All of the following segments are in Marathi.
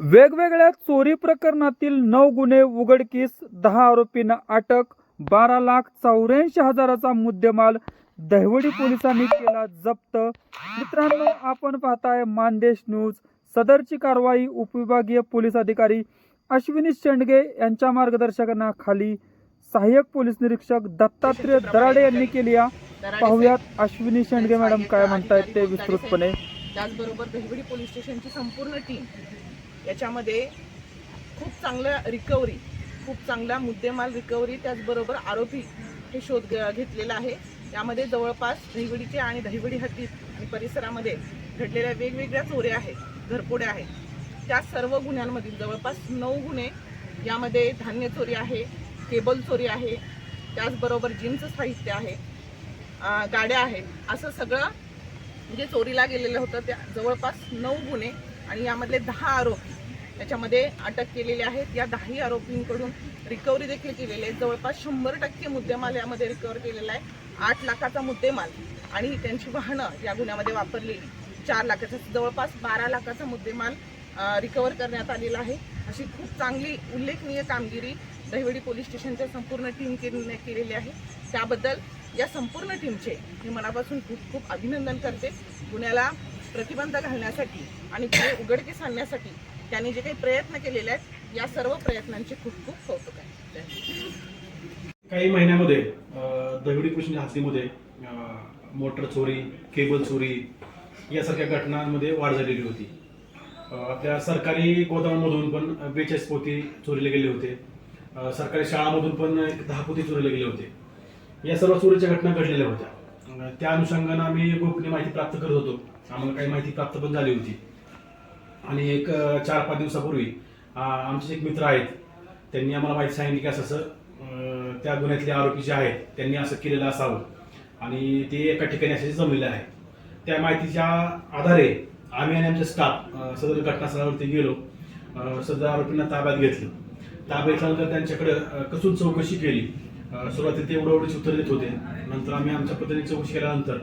वेगवेगळ्या चोरी प्रकरणातील नऊ गुन्हे उघडकीस दहा आरोपींना अटक बारा लाख चौऱ्याऐंशी हजाराचा मुद्देमाल दहिवडी पोलिसांनी केला जप्त. मित्रांनो आपण पाहताय मानदेश न्यूज. सदरची कारवाई उपविभागीय पोलीस अधिकारी अश्विनी शेंडगे यांच्या मार्गदर्शनाखाली सहाय्यक पोलीस निरीक्षक दत्तात्रय दराडे यांनी केली पाहुयात अश्विनी शेंडगे मॅडम काय म्हणतायत ते विस्तृतपणे. त्याचबरोबर दहिवडी पोलीस स्टेशनची संपूर्ण टीम याच्यामध्ये खूप चांगलं रिकव्हरी खूप चांगला मुद्देमाल रिकव्हरी त्याचबरोबर आरोपी हे शोध घ- घेतलेला आहे. यामध्ये जवळपास दहिवडीचे आणि दहिवडी हद्दीत आणि परिसरामध्ये घडलेल्या वेगवेगळ्या चोऱ्या आहेत घरपोड्या आहेत. त्या सर्व गुन्ह्यांमधील जवळपास नऊ गुन्हे यामध्ये धान्य चोरी आहे केबल चोरी आहे त्याचबरोबर जिमचं साहित्य आहे गाड्या आहेत. असं सगळं जे चोरीला गेलेलं होतं. त्या जवळपास नऊ गुन्हे आणि यामधले दहा आरोपी त्याच्यामध्ये अटक केलेले आहेत. या दहाही आरोपींकडून रिकव्हरी देखील केलेली आहे. जवळपास शंभर टक्के मुद्देमाल यामध्ये रिकवर केलेला आहे. आठ लाखाचा मुद्देमाल आणि त्यांची वाहनं या गुन्ह्यामध्ये वापरलेली. चार लाखाचा जवळपास बारा लाखाचा मुद्देमाल रिकवर करण्यात आलेला आहे. अशी खूप चांगली उल्लेखनीय कामगिरी दहिवडी पोलीस स्टेशनच्या संपूर्ण टीम केलेली आहे. त्याबद्दल या संपूर्ण टीमचे मी मनापासून खूप खूप अभिनंदन करते. गुन्ह्याला प्रतिबंध घालण्यासाठी आणि ते उघडकीस आणण्यासाठी त्यांनी जे काही प्रयत्न केलेले आहेत या सर्व प्रयत्नांचे खूप खूप कौतुक आहे. काही महिन्यामध्ये दहिवडी कृष्ण हद्दीमध्ये मोटर चोरी केबल चोरी यासारख्या घटनांमध्ये वाढ झालेली होती. आपल्या सरकारी गोदामामधून पण बेचाळीस पोती चोरीले गेले होते. सरकारी शाळामधून पण दहा पोती चोरीले गेले होते. या सर्व चोरीच्या घटना घडलेल्या होत्या. त्या अनुषंगानं आम्ही गोपनीय माहिती प्राप्त करत होतो. आम्हाला काही माहिती प्राप्त पण झाली होती. आणि एक चार पाच दिवसापूर्वी आमचे एक मित्र आहेत. त्यांनी आम्हाला माहिती सांगितली की असं असं त्या गुन्ह्यातले आरोपी जे आहेत त्यांनी असं केलेलं असावं. आणि ते एका ठिकाणी असे जमलेले आहे त्या माहितीच्या आधारे आम्ही आणि आमचे स्टाफ सदर घटनास्थळावरती गेलो. सदर आरोपींना ताब्यात घेतलं. ताब्यात घेतल्यानंतर त्यांच्याकडे कसून चौकशी केली. सुरुवातीत सुरुवातीला ते एवढं एवढीच उत्तर देत होते. नंतर आम्ही आमच्या पद्धतीने चौकशी केल्यानंतर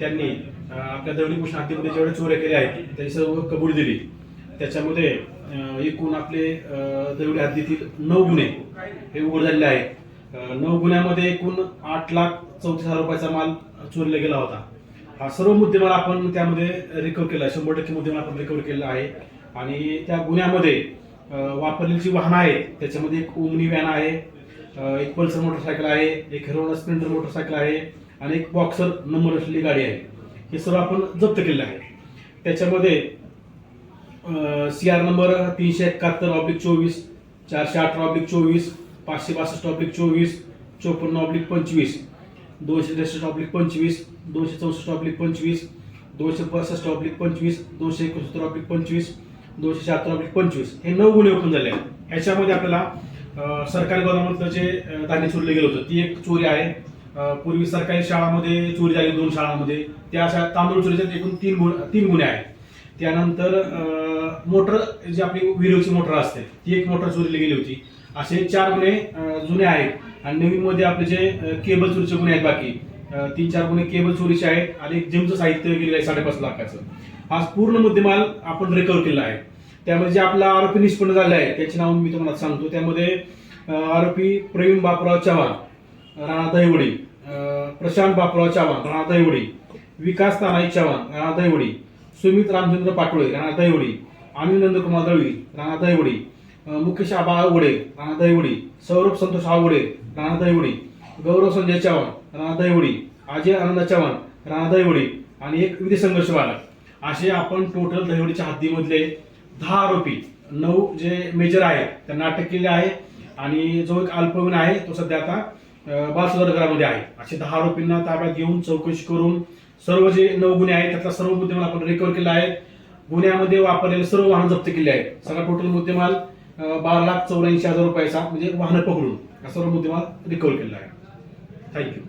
त्यांनी आपल्या दवडी भूषण हत्तीमध्ये जेवढे चोऱ्या केल्या आहेत त्याची सर्व कबूल दिली. त्याच्यामध्ये एकूण आपले दवडी हद्दीतील नऊ गुन्हे हे उघड झालेले आहेत. नऊ गुन्ह्यामध्ये एकूण आठ लाख चौतीस हजार रुपयाचा माल चोरीला गेला होता. हा सर्व मुद्देमाल आपण त्यामध्ये रिकव्हर केला आहे शंभर टक्के मुद्देमाल आपण रिकव्हर केला आहे. आणि त्या गुन्ह्यामध्ये वापरलेली जी वाहनं आहेत त्याच्यामध्ये एक ओमनी व्हॅन आहे एक पल्सर मोटरसायकल आहे एक हिरोना स्प्लेंडर मोटरसायकल आहे आणि एक बॉक्सर नंबर असलेली गाडी आहे. हे सर्व आपण जप्त केलेलं आहे. त्याच्यामध्ये सी आर नंबर तीनशे एकाहत्तर ऑब्लिक चोवीस चारशे अठरा ऑब्लिक चोवीस पाचशे बासष्ट ऑब्लिक चोवीस चोपन्न ऑब्लिक पंचवीस दोनशे त्रेसष्ट ऑब्लिक पंचवीस दोनशे चौसष्ट ऑब्लिक पंचवीस दोनशे पासष्ट ऑब्लिक पंचवीस दोनशे एकोणसत्तर ऑब्लिक पंचवीस दोनशे शहात्तर ऑब्लिक पंचवीस. हे नऊ गुन्हे ओपन झाले आहेत. ह्याच्यामध्ये आपल्याला सरकारी गोदामातलं जे धान्य चोरलं गेलं होतं ती एक चोरी आहे. पूर्वी सरकारी शाळामध्ये चोरी झाली दोन शाळांमध्ये. त्या अशा तांदूळ चोरीच्या एकूण तीन गुण तीन गुन्हे आहेत. त्यानंतर मोटर जी आपली विरोची मोटर असते ती एक मोटर चोरीली गेली होती. असे चार गुन्हे जुने आहेत. आणि नवीन मध्ये आपले जे केबल चोरीचे गुन्हे आहेत बाकी तीन चार गुन्हे केबल चोरीचे आहेत. आणि एक जिमचं साहित्य गेलेलं आहे साडेपाच लाखाचं. आज पूर्ण मुद्देमाल आपण रिकव्हर केला आहे. त्यामध्ये जे आपला आरोपी निष्पन्न झाले आहे त्याचे नाव मी तुम्हाला सांगतो. त्यामध्ये आरोपी प्रवीण बापराव चव्हाण राणा दहिवडी प्रशांत बापराव चव्हाण राणा दहिवडी विकास तानाई चव्हाण राणा दहिवडी सुमित रामचंद्र पाटोळे राणा दहिवडी अनिल नंदकुमार दळवी राणा दहिवडी मुकेश आबा आवडे राणा दहिवडी सौरभ संतोष आवडे राणा दहिवडी गौरव संजय चव्हाण राणा दहिवडी अजय आनंद चव्हाण राणा दहिवडी आणि एक विधी संघर्ष असे आपण टोटल दहिवडीच्या हद्दीमधले दहा आरोपी नऊ जे मेजर आहेत त्यांना अटक केले आहे. आणि जो एक अल्पवयीन आहे तो सध्या आता अं, आहे. असे दहा आरोपींना ताब्यात घेऊन चौकशी करून सर्व जे नऊ गुन्हे आहेत त्यातला सर्व मुद्देमाल आपण रिकव्हर केला आहे. गुन्ह्यामध्ये वापरलेले सर्व वाहन जप्त केले आहेत. सगळा टोटल मुद्देमाल बारा लाख चौऱ्याऐंशी हजार रुपयाचा म्हणजे वाहनं पकडून हा सर्व मुद्देमाल रिकव्हर केला आहे. थँक्यू